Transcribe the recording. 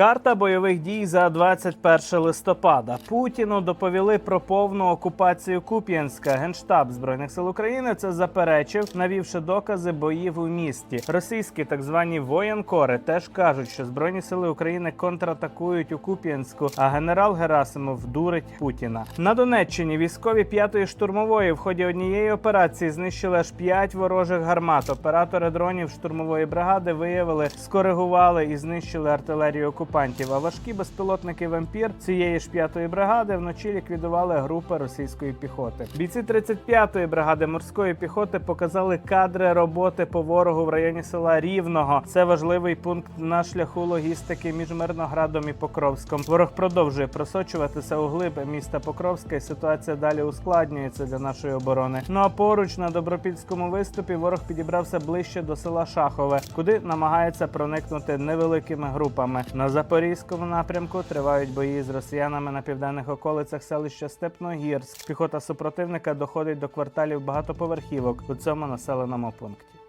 Карта бойових дій за 21 листопада. Путіну доповіли про повну окупацію Куп'янська. Генштаб збройних сил України це заперечив, навівши докази боїв у місті. Російські так звані воєнкори теж кажуть, що збройні сили України контратакують у Куп'янську, а генерал Герасимов дурить Путіна. На Донеччині військові п'ятої штурмової в ході однієї операції знищили аж п'ять ворожих гармат. Оператори дронів штурмової бригади виявили, скоригували і знищили артилерію окупантів. А важкі безпілотники вампір цієї ж п'ятої бригади вночі ліквідували групи російської піхоти. Бійці 35-ї бригади морської піхоти показали кадри роботи по ворогу в районі села Рівного. Це важливий пункт на шляху логістики між Мирноградом і Покровськом. Ворог продовжує просочуватися у глиб міста Покровська, і ситуація далі ускладнюється для нашої оборони. Ну а поруч на добропільському виступі ворог підібрався ближче до села Шахове, куди намагається проникнути невеликими групами. На запорізькому напрямку тривають бої з росіянами на південних околицях селища Степногірськ. Піхота супротивника доходить до кварталів багатоповерхівок у цьому населеному пункті.